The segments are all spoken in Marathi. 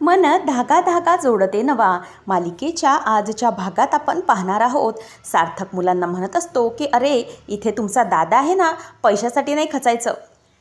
मन धागा धागा जोडते नवा. मालिकेच्या आजच्या भागात आपण पाहणार आहोत. सार्थक मुलांना म्हणत असतो की अरे इथे तुमचा दादा आहे ना पैशासाठी नाही खचायचं.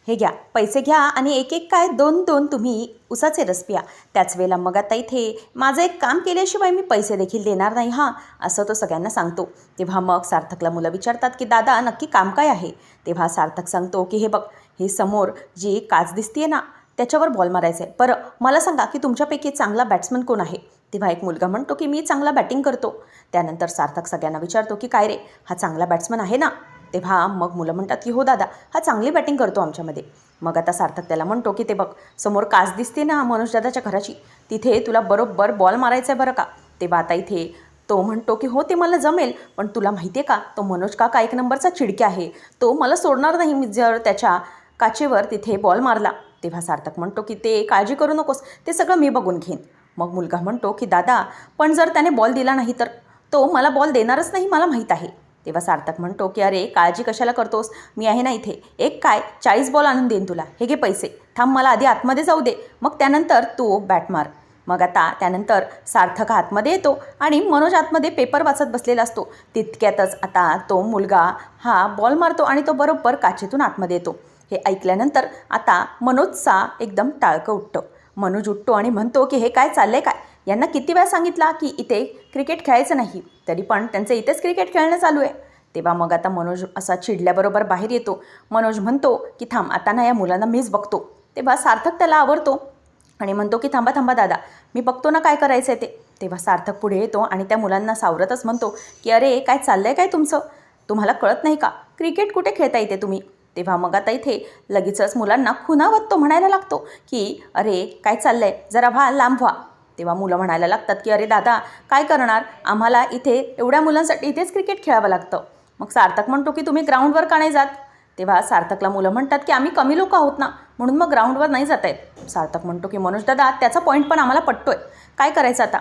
हे घ्या पैसे घ्या आणि एक एक काय दोन दोन तुम्ही उसाचे रस प्या. त्याच वेळेला मग आता इथे माझं एक काम केल्याशिवाय मी पैसे देखील देणार नाही हां असं तो सगळ्यांना सांगतो. तेव्हा मग सार्थकला मुलं विचारतात की दादा नक्की काम काय आहे? तेव्हा सार्थक सांगतो की हे बघ हे समोर जी काच दिसते ना त्याच्यावर बॉल मारायचा आहे बरं मला सांगा की तुमच्यापैकी चांगला बॅट्समन कोण आहे? तेव्हा एक मुलगा म्हणतो की मी चांगला बॅटिंग करतो. त्यानंतर सार्थक सगळ्यांना विचारतो की काय रे? हा चांगला बॅट्समन आहे ना? तेव्हा मग मुलं म्हणतात की हो दादा हा चांगली बॅटिंग करतो आमच्यामध्ये. मग आता सार्थक त्याला म्हणतो की ते बघ समोर काच दिसते ना मनोज दादाच्या घराची? तिथे तुला बरोबर बॉल मारायचा आहे बरं का? तेव्हा आता इथे तो म्हणतो की हो ते मला जमेल पण तुला माहिती आहे का तो मनोज काका एक नंबरचा चिडक्या आहे. तो मला सोडणार नाही. मी जर त्याच्या काचेवर तिथे बॉल मारला तेव्हा सार्थक म्हणतो की ते काळजी करू नकोस ते सगळं मी बघून घेईन. मग मुलगा म्हणतो की दादा पण जर त्याने बॉल दिला नाही तर? तो मला बॉल देणारच नाही मला माहीत आहे. तेव्हा सार्थक म्हणतो की अरे काळजी कशाला करतोस? मी आहे ना इथे. एक काय? चाळीस बॉल आणून देईन तुला. हे घे पैसे. थांब मला आधी आतमध्ये जाऊ दे. मग त्यानंतर तू बॅट मार. मग आता त्यानंतर सार्थक आतमध्ये येतो आणि मनोज आतमध्ये पेपर वाचत बसलेला असतो. तितक्यातच आता तो मुलगा हा बॉल मारतो आणि तो बरोबर काचेतून आतमध्ये येतो. हे ऐकल्यानंतर आता मनोजचा एकदम टाळकं उठतं. मनोज उठतो आणि म्हणतो की हे काय चाललंय काय? यांना किती वेळा सांगितला की इथे क्रिकेट खेळायचं नाही. तरी पण त्यांचं इथेच क्रिकेट खेळणं चालू आहे. तेव्हा मग आता मनोज असा चिडल्याबरोबर बाहेर येतो. मनोज म्हणतो की थांब आता ना या मुलांना मीच बघतो. तेव्हा सार्थक त्याला आवडतो आणि म्हणतो की थांबा थांबा दादा मी बघतो ना काय करायचं आहे ते. तेव्हा सार्थक पुढे येतो आणि त्या मुलांना सावरतच म्हणतो की अरे काय चाललं आहे काय तुमचं? तुम्हाला कळत नाही का? क्रिकेट कुठे खेळता येते तुम्ही? तेव्हा मग आता इथे लगेचच मुलांना खुनावत तो म्हणायला लागतो की अरे काय चाललंय? जरा व्हा लांब व्हा. तेव्हा मुलं म्हणायला लागतात की अरे दादा काय करणार? आम्हाला इथे एवढ्या मुलांसाठी इथेच क्रिकेट खेळावं लागतं. मग सार्थक म्हणतो की तुम्ही ग्राउंडवर का नाही जात? तेव्हा सार्थकला मुलं म्हणतात की आम्ही कमी लोक आहोत ना म्हणून मग ग्राउंडवर नाही जात आहेत. सार्थक म्हणतो की मनोज दादा त्याचा पॉईंट पण आम्हाला पटतो आहे काय करायचं आता?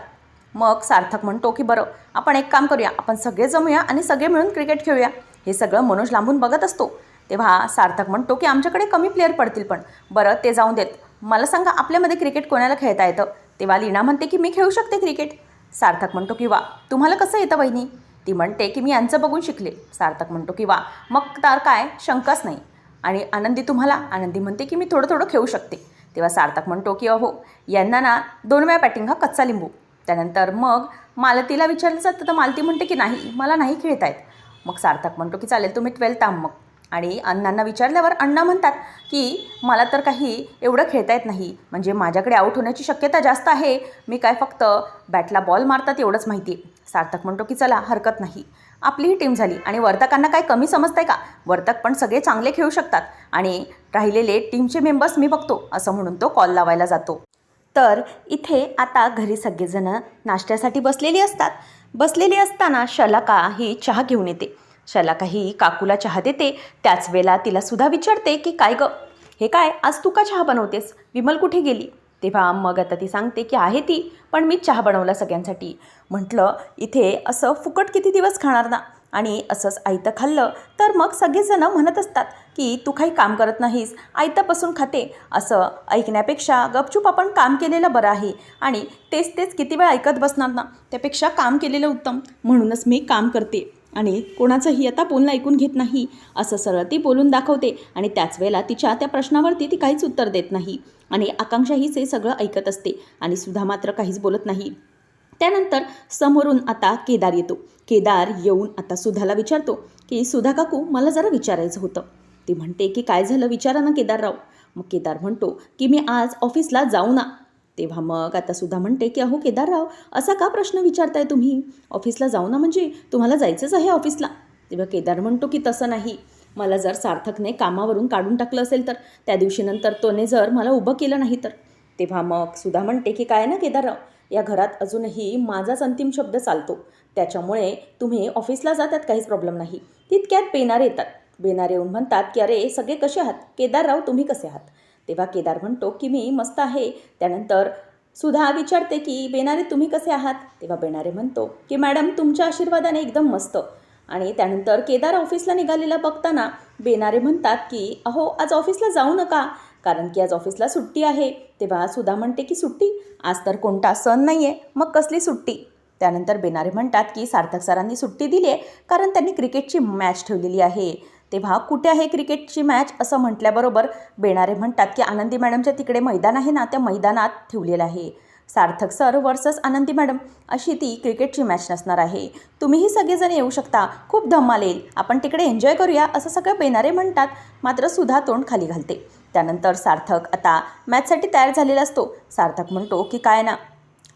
मग सार्थक म्हणतो की बरं आपण एक काम करूया. आपण सगळे जमूया आणि सगळे मिळून क्रिकेट खेळूया. हे सगळं मनोज लांबून बघत असतो. तेव्हा सार्थक म्हणतो की आमच्याकडे कमी प्लेअर पडतील पण. बरं ते जाऊन देत. मला सांगा आपल्यामध्ये क्रिकेट कोणाला खेळता येतं? तेव्हा लीना म्हणते की मी खेळू शकते क्रिकेट सार्थक म्हणतो की वा तुम्हाला कसं येतं वहिनी? ती म्हणते की मी यांचं बघून शिकले. सार्थक म्हणतो की वा मग तर काय? शंकाच नाही. आणि आनंदी तुम्हाला? आनंदी म्हणते की मी थोडं थोडं खेळू शकते. तेव्हा सार्थक म्हणतो की अहो यांना ना दोन वेळा बॅटिंग हा कच्चा लिंबू. त्यानंतर मग मालतीला विचारलं जातं तर मालती म्हणते की नाही मला नाही खेळतायत मग सार्थक म्हणतो की चालेल तुम्ही ट्वेल्थ आम मग. आणि अण्णांना विचारल्यावर अण्णा म्हणतात की मला तर काही एवढं खेळता येत नाही. म्हणजे माझ्याकडे आऊट होण्याची शक्यता जास्त आहे. मी काय फक्त बॅटला बॉल मारतात एवढंच माहिती आहे. सार्थक म्हणतो की चला हरकत नाही. आपलीही टीम झाली आणि वर्तकांना काय कमी समजतंय का? वर्तक पण सगळे चांगले खेळू शकतात आणि राहिलेले टीमचे मेंबर्स मी बघतो असं म्हणून तो कॉल लावायला जातो. तर इथे आता घरी सगळेजणं नाश्त्यासाठी बसलेली असतात. बसलेली असताना शलाका ही चहा घेऊन येते. शाला काही काकूला चहा देते त्याच वेळेला तिला सुद्धा विचारते की काय गं? हे काय? आज तू का चहा बनवतेस? विमल कुठे गेली? तेव्हा मग आता ती सांगते की आहे ती पण मी चहा बनवला सगळ्यांसाठी. म्हटलं इथे असं फुकट किती दिवस खाणार ना? आणि असंच आयतं खाल्लं तर मग सगळेजणं म्हणत असतात की तू काही काम करत नाहीस आयतापासून खाते. असं ऐकण्यापेक्षा गपचूप आपण काम केलेलं बरं आहे. आणि तेच तेच किती वेळ ऐकत बसणार ना? त्यापेक्षा काम केलेलं उत्तम. म्हणूनच मी काम करते. आणि कोणाचंही आता बोलणं ऐकून घेत नाही असं सरळ ती बोलून दाखवते आणि त्याच वेळेला तिच्या त्या प्रश्नावरती ती काहीच उत्तर देत नाही. आणि आकांक्षा हीच हे सगळं ऐकत असते आणि सुद्धा मात्र काहीच बोलत नाही. त्यानंतर समोरून आता केदार येतो. केदार येऊन आता सुधाला विचारतो की सुधा काकू मला जरा विचारायचं होतं. ती म्हणते की काय झालं? विचारा ना केदारराव. मग केदार म्हणतो की मी आज ऑफिसला जाऊ ना. तेव्हा मग आता सुद्धा म्हणते की अहो केदारराव असा का प्रश्न विचारताय तुम्ही? ऑफिसला जाऊ ना म्हणजे? तुम्हाला जायचंच आहे ऑफिसला. तेव्हा केदार म्हणतो की तसं नाही. मला जर सार्थकने कामावरून काढून टाकलं असेल तर त्या दिवशी नंतर तोने जर मला उभं केलं नाही तर. तेव्हा मग सुधा म्हणते की काय ना केदारराव या घरात अजूनही माझाच अंतिम शब्द चालतो. त्याच्यामुळे तुम्ही ऑफिसला जातात काहीच प्रॉब्लेम नाही. तितक्यात बेनार येतात. बेनार येऊन म्हणतात की अरे सगळे कसे आहात? केदारराव तुम्ही कसे आहात? तेव्हा केदार म्हणतो की मी मस्त आहे. त्यानंतर सुधा विचारते की बेनारे तुम्ही कसे आहात? तेव्हा बेनारे म्हणतो की मॅडम तुमच्या आशीर्वादाने एकदम मस्त. आणि त्यानंतर केदार ऑफिसला निघालेला बघताना बेनारे म्हणतात की अहो आज ऑफिसला जाऊ नका कारण की आज ऑफिसला सुट्टी आहे. तेव्हा सुधा म्हणते की सुट्टी? आज तर कोणता सण नाही आहे मग कसली सुट्टी? त्यानंतर बेनारे म्हणतात की सार्थक सरांनी सुट्टी दिली आहे कारण त्यांनी क्रिकेटची मॅच ठेवलेली आहे. तेव्हा कुठे आहे क्रिकेटची मॅच असं म्हटल्याबरोबर बेणारे म्हणतात की आनंदी मॅडमच्या तिकडे मैदान आहे ना त्या मैदानात ठेवलेलं आहे. Sarthak sir versus Anandi madam अशी ती क्रिकेटची मॅच नसणार आहे. तुम्हीही सगळेजण येऊ शकता. खूप धमाल येईल. आपण तिकडे एन्जॉय करूया असं सगळं बेणारे म्हणतात. मात्र सुधा तोंड खाली घालते. त्यानंतर सार्थक आता मॅचसाठी तयार झालेला असतो. सार्थक म्हणतो की काय ना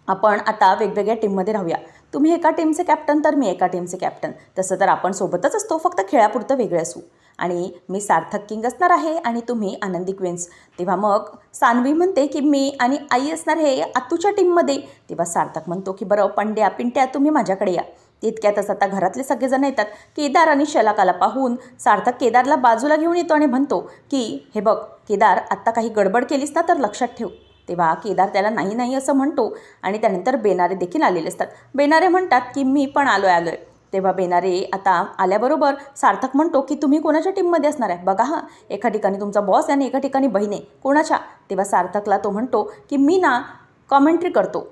आपण आता वेगवेगळ्या टीममध्ये राहूया. तुम्ही एका टीमचे कॅप्टन तर मी एका टीमचे कॅप्टन. तसं तर आपण सोबतच असतो फक्त खेळापुरतं वेगळे असू. आणि मी सार्थक किंग असणार आहे आणि तुम्ही आनंदी क्वीन्स. तेव्हा मग सानवी म्हणते की मी आणि आई असणार हे आतूच्या टीममध्ये. तेव्हा सार्थक म्हणतो की बरं पंड्या पिंट्या तुम्ही माझ्याकडे या. तितक्यातच आता घरातले सगळेजण येतात. केदार आणि शलाकाला पाहून सार्थक केदारला बाजूला घेऊन येतो आणि म्हणतो की हे बघ केदार आत्ता काही गडबड केलीस ना तर लक्षात ठेव. तेव्हा केदार त्याला नाही नाही असं म्हणतो आणि त्यानंतर बेनारे देखील आलेले असतात. बेनारे म्हणतात की मी पण आलो आहे आलो आहे तेव्हा बेनारे आता आल्याबरोबर सार्थक म्हणतो की तुम्ही कोणाच्या टीममध्ये असणार आहे? बघा हां एका ठिकाणी तुमचा बॉस आहे आणि एका ठिकाणी बहीण आहे. कोणाच्या? तेव्हा सार्थकला तो म्हणतो की मी ना कॉमेंट्री करतो.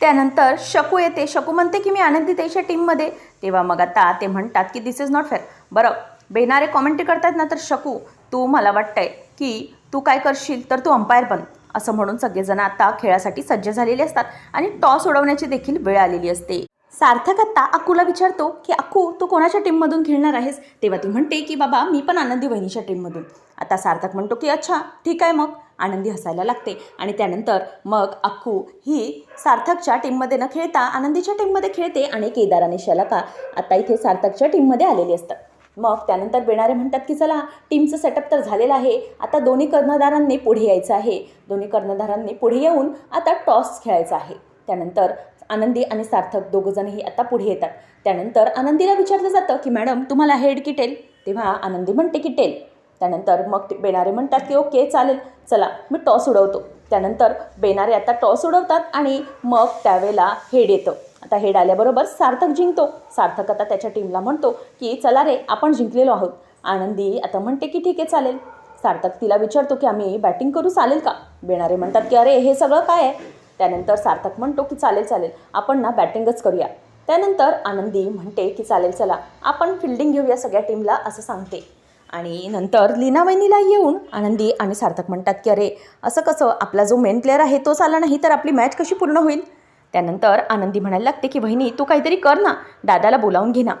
त्यानंतर शकू येते. शकू म्हणते की मी आनंदिताईच्या टीममध्ये. तेव्हा मग आता ते म्हणतात की दिस इज नॉट फेअर बरं बेनारे कॉमेंट्री करतात ना तर शकू तू मला वाटतंय की तू काय करशील? तर तू अंपायर बन. असं म्हणून सगळेजण आता खेळासाठी सज्ज झालेले असतात आणि टॉस उडवण्याची देखील वेळ आलेली असते. सार्थक आत्ता अक्कूला विचारतो की अक्कू तू कोणाच्या टीममधून खेळणार आहेस? तेव्हा ती म्हणते की बाबा मी पण आनंदी वहिनीच्या टीममधून. आता सार्थक म्हणतो की अच्छा ठीक आहे मग. आनंदी हसायला लागते आणि त्यानंतर मग अक्कू ही सार्थकच्या टीममध्ये न खेळता आनंदीच्या टीममध्ये खेळते आणि केदार आणि शलाका आता इथे सार्थकच्या टीममध्ये आलेली असतात. मग त्यानंतर बेणारे म्हणतात की चला टीमचं सेटअप तर झालेलं आहे. आता दोन्ही कर्णधारांनी पुढे यायचं आहे. दोन्ही कर्णधारांनी पुढे येऊन आता टॉस खेळायचा आहे. त्यानंतर आनंदी आणि सार्थक दोघंजणही आता पुढे येतात. त्यानंतर आनंदीला विचारलं जातं की मॅडम तुम्हाला हेड की टेल तेव्हा आनंदी म्हणते की टेल त्यानंतर मग ते म्हणतात की ओके चालेल. चला मी टॉस उडवतो. त्यानंतर बेनारे आता टॉस उडवतात आणि मग त्यावेळेला हेड येतं. आता हेड आल्याबरोबर सार्थक जिंकतो. सार्थक आता त्याच्या टीमला म्हणतो की चला रे आपण जिंकलेलो आहोत. आनंदी आता म्हणते की ठीक आहे चालेल. सार्थक तिला विचारतो की आम्ही बॅटिंग करू चालेल का? बेणारे म्हणतात की अरे हे सगळं काय आहे? त्यानंतर सार्थक म्हणतो की चालेल चालेल. आपण ना बॅटिंगच करूया. त्यानंतर आनंदी म्हणते की चालेल चला. आपण फिल्डिंग घेऊया सगळ्या टीमला असं सांगते. आणि नंतर लीना वहिनीला येऊन आनंदी आणि सार्थक म्हणतात की अरे असं कसं? आपला जो मेन प्लेअर आहे तोच आला नाही तर आपली मॅच कशी पूर्ण होईल? त्यानंतर आनंदी म्हणायला लागते की वहिनी तू काहीतरी कर ना दादाला बोलावून घे ना.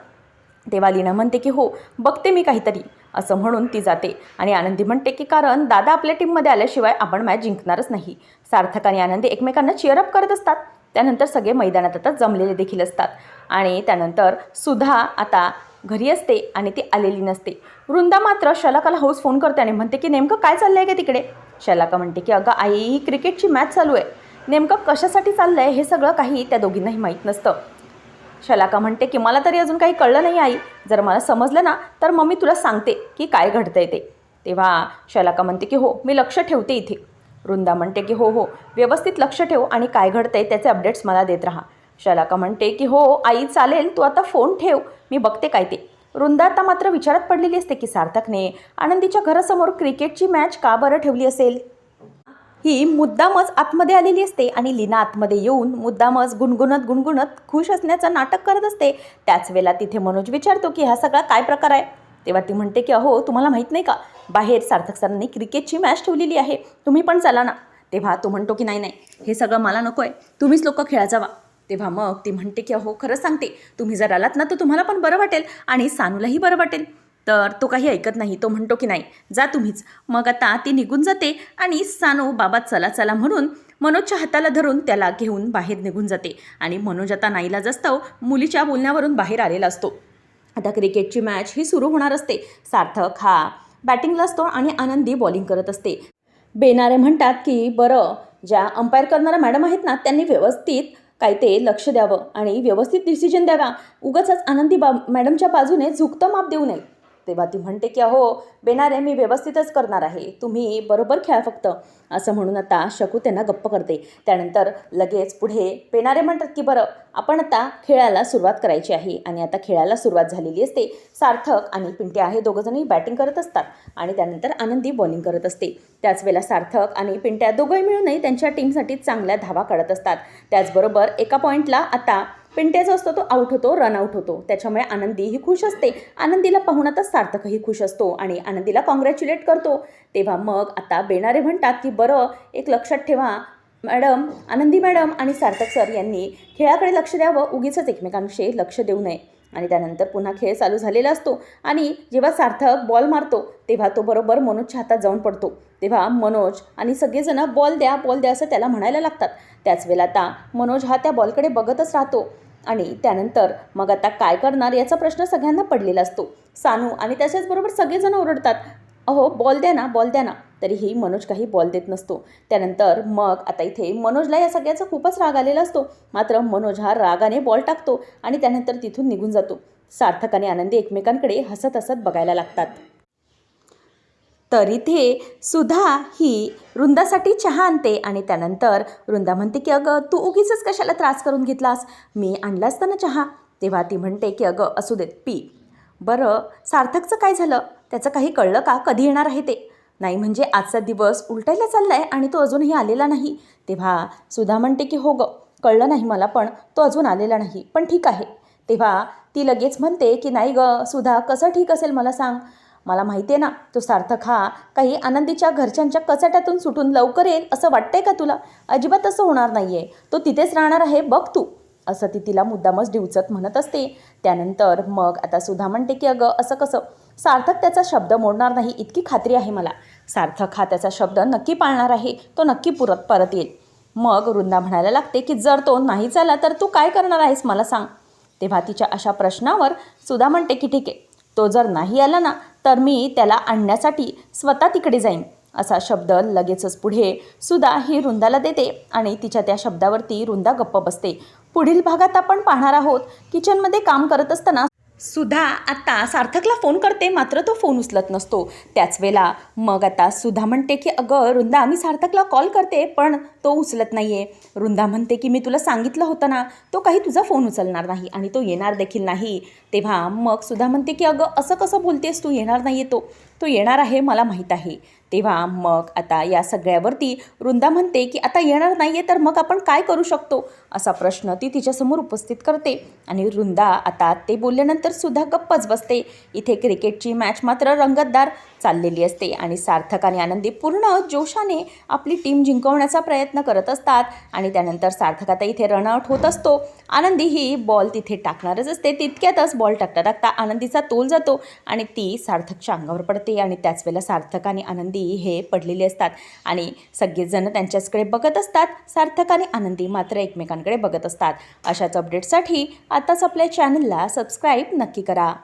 तेव्हा लीना म्हणते की हो बघते मी काहीतरी असं म्हणून ती जाते. आणि आनंदी म्हणते की कारण दादा आपल्या टीममध्ये आल्याशिवाय आपण मॅच जिंकणारच नाही. सार्थक आणि आनंदी एकमेकांना चिअरअप करत असतात. त्यानंतर सगळे मैदानात आता जमलेले देखील असतात. आणि त्यानंतर सुधा आता घरी असते आणि ती आलेली नसते. वृंदा मात्र शलाकाला हाऊस फोन करते आणि म्हणते की नेमकं काय चाललं आहे का तिकडे? शलाका म्हणते की अगं आई ही क्रिकेटची मॅच चालू आहे. नेमकं कशासाठी चाललं आहे हे सगळं काही त्या दोघींनाही माहीत नसतं. शलाका म्हणते की मला तरी अजून काही कळलं नाही आई. जर मला समजलं ना तर मग मी तुला सांगते की काय घडतंय ते. तेव्हा शलाका म्हणते की हो मी लक्ष ठेवते इथे. वृंदा म्हणते की हो हो व्यवस्थित लक्ष ठेव आणि काय घडतंय त्याचे अपडेट्स मला देत राहा. शलाका म्हणते की हो आई चालेल तू आता फोन ठेव मी बघते काय ते. वृंदा आता मात्र विचारात पडलेली असते की सार्थकने आनंदीच्या घरासमोर क्रिकेटची मॅच का बरं ठेवली असेल? ही मुद्दामच आतमध्ये आलेली असते आणि लीना आतमध्ये येऊन मुद्दामच गुणगुणत गुणगुणत खुश असण्याचं नाटक करत असते. त्याच वेळेला तिथे मनोज विचारतो की हा सगळा काय प्रकार आहे? तेव्हा ती म्हणते की अहो तुम्हाला माहीत नाही का? बाहेर सार्थक सरांनी क्रिकेटची मॅच ठेवलेली आहे. तुम्ही पण चला ना. तेव्हा तो म्हणतो की नाही नाही. हे सगळं मला नको आहे तुम्हीच लोक खेळा जावा. तेव्हा मग ती म्हणते की अहो खरंच सांगते. तुम्ही जर आलात ना तर तुम्हाला पण बरं वाटेल आणि सानूलाही बरं वाटेल. तर तो काही ऐकत नाही. तो म्हणतो की नाही जा तुम्हीच. मग आता ती निघून जाते आणि सानू बाबा चला चला म्हणून मनोजच्या हाताला धरून त्याला घेऊन बाहेर निघून जाते आणि मनोज आता नाईला असतो मुलीच्या बोलण्यावरून बाहेर आलेला असतो. आता क्रिकेटची मॅच ही सुरू होणार असते. सार्थक हा बॅटिंगला असतो आणि आनंदी बॉलिंग करत असते. बेनारे म्हणतात की बरं ज्या अंपायर करणाऱ्या मॅडम आहेत ना त्यांनी व्यवस्थित काय ते लक्ष द्यावं आणि व्यवस्थित डिसिजन द्यावा. उगाच आनंदी बा मॅडमच्या बाजूने झुकतं माप देऊ नये. तेव्हा ती म्हणते की अहो बेनारे मी व्यवस्थितच करणार आहे. तुम्ही बरोबर खेळा फक्त. असं म्हणून आता शकू त्यांना गप्प करते. त्यानंतर लगेच पुढे पेनारे म्हणतात की बरं आपण आता खेळायला सुरुवात करायची आहे आणि आता खेळायला सुरुवात झालेली असते. सार्थक आणि पिंट्या हे दोघंजणही बॅटिंग करत असतात आणि त्यानंतर आनंदी बॉलिंग करत असते. त्याच वेळेला सार्थक आणि पिंट्या दोघंही मिळूनही त्यांच्या टीमसाठी चांगल्या धावा काढत असतात. त्याचबरोबर एका पॉईंटला आता पिंट्याचा असतो तो आऊट होतो रन आऊट होतो. त्याच्यामुळे आनंदी ही खुश असते. आनंदीला पाहून आता सार्थकही खुश असतो आणि आनंदीला कॉंग्रॅच्युलेट करतो. तेव्हा मग आता बेणारे म्हणतात की बरं एक लक्षात ठेवा मॅडम आनंदी मॅडम आणि सार्थक सर यांनी खेळाकडे लक्ष द्यावं उगीच एकमेकांविषयी लक्ष देऊ नये. आणि त्यानंतर पुन्हा खेळ चालू झालेला असतो आणि जेव्हा सार्थक बॉल मारतो तेव्हा तो बरोबर मनोजच्या हातात जाऊन पडतो. तेव्हा मनोज आणि सगळेजण बॉल द्या बॉल द्या असं त्याला म्हणायला लागतात. त्याच वेळेला आता मनोज हा त्या बॉलकडे बघतच राहतो. आणि त्यानंतर मग आता काय करणार याचा प्रश्न सगळ्यांना पडलेला असतो. सानू आणि त्याच्याचबरोबर सगळेजण ओरडतात. अहो बॉल द्या ना बॉल द्या ना. तरीही मनोज काही बॉल देत नसतो. त्यानंतर मग आता इथे मनोजला या सगळ्याचा खूपच राग आलेला असतो. मात्र मनोज हा रागाने बॉल टाकतो आणि त्यानंतर तिथून निघून जातो. सार्थक आणि आनंदी एकमेकांकडे हसत हसत बघायला लागतात. तर इथे सुधा ही वृंदासाठी चहा आणते आणि त्यानंतर वृंदा म्हणते की अगं तू उगीच कशाला त्रास करून घेतलास? मी आणला असता ना चहा. तेव्हा ती म्हणते की अगं असू देत पी. बरं सार्थकचं काय झालं? त्याचं काही कळलं का? कधी येणार आहे ते? नाही म्हणजे आजचा दिवस उलटायला चालला आहे आणि तो अजूनही आलेला नाही. तेव्हा सुधा म्हणते की हो गं कळलं नाही मला पण तो अजून आलेला नाही पण ठीक आहे. तेव्हा ती लगेच म्हणते की नाही गं सुधा कसं ठीक असेल मला सांग? मला माहिती आहे ना तो सार्थक हा काही आनंदीच्या घरच्यांच्या कचाट्यातून सुटून लवकर येईल असं वाटतंय का तुला? अजिबात असं होणार नाही आहे तो तिथेच राहणार आहे बघ तू. असं ती तिला मुद्दामच डिवचत म्हणत असते. त्यानंतर मग आता सुधा म्हणते की अगं असं कसं? सार्थक त्याचा शब्द मोडणार नाही इतकी खात्री आहे मला. सार्थक हा त्याचा शब्द नक्की पाळणार आहे तो नक्की पुरत परत येईल. मग वृंदा म्हणायला लागते की जर तो नाही चाला तर तू काय करणार आहेस मला सांग. तेव्हा तिच्या अशा प्रश्नावर सुधा म्हणते की ठीक आहे तो जर नाही आला ना तर मी त्याला आणण्यासाठी स्वतः तिकडे जाईन असा शब्द लगेचच पुढे सुधा ही रुंदाला देते आणि तिच्या त्या शब्दावरती रुंदा गप्प बसते. पुढील भागात आपण पाहणार आहोत किचनमध्ये काम करत असताना सुधा आता सार्थकला फोन करते मात्र तो फोन उचलत नसतो. त्याच वेळेला मग आता सुधा म्हणते की अगं रुंदा मी सार्थकला कॉल करते पण तो उचलत नाही आहे रुंदा म्हणते की मी तुला सांगितलं होतं ना तो काही तुझा फोन उचलणार नाही आणि तो येणार देखील नाही. तेव्हा मग सुधा म्हणते की अगं असं कसं बोलतेस तू? येणार नाही येतो तो. तो येणार आहे मला माहीत आहे. तेव्हा मग आता या सगळ्यावरती वृंदा म्हणते की आता येणार नाही आहे तर मग आपण काय करू शकतो? असा प्रश्न ती तिच्यासमोर उपस्थित करते. आणि वृंदा आता ते बोलल्यानंतर सुद्धा गप्पच बसते. इथे क्रिकेटची मॅच मात्र रंगतदार चाललेली असते आणि सार्थक आणि आनंदी पूर्ण जोशाने आपली टीम जिंकवण्याचा प्रयत्न करत असतात. आणि त्यानंतर सार्थक आता इथे रनआउट होत असतो. आनंदी ही बॉल तिथे टाकणारच असते. तितक्यातच बॉल टाकता टाकता आनंदीचा तोल जातो आणि ती सार्थकच्या अंगावर पडते. आणि त्याच वेळेला सार्थक आणि आनंदी हे पडलेले असतात. आणि सगळेजण त्यांच्याचकडे बघत असतात. सार्थक आणि आनंदी मात्र एकमेकांकडे बघत असतात. अशाच अपडेटसाठी आताच आपल्या चॅनलला सबस्क्राईब नक्की करा.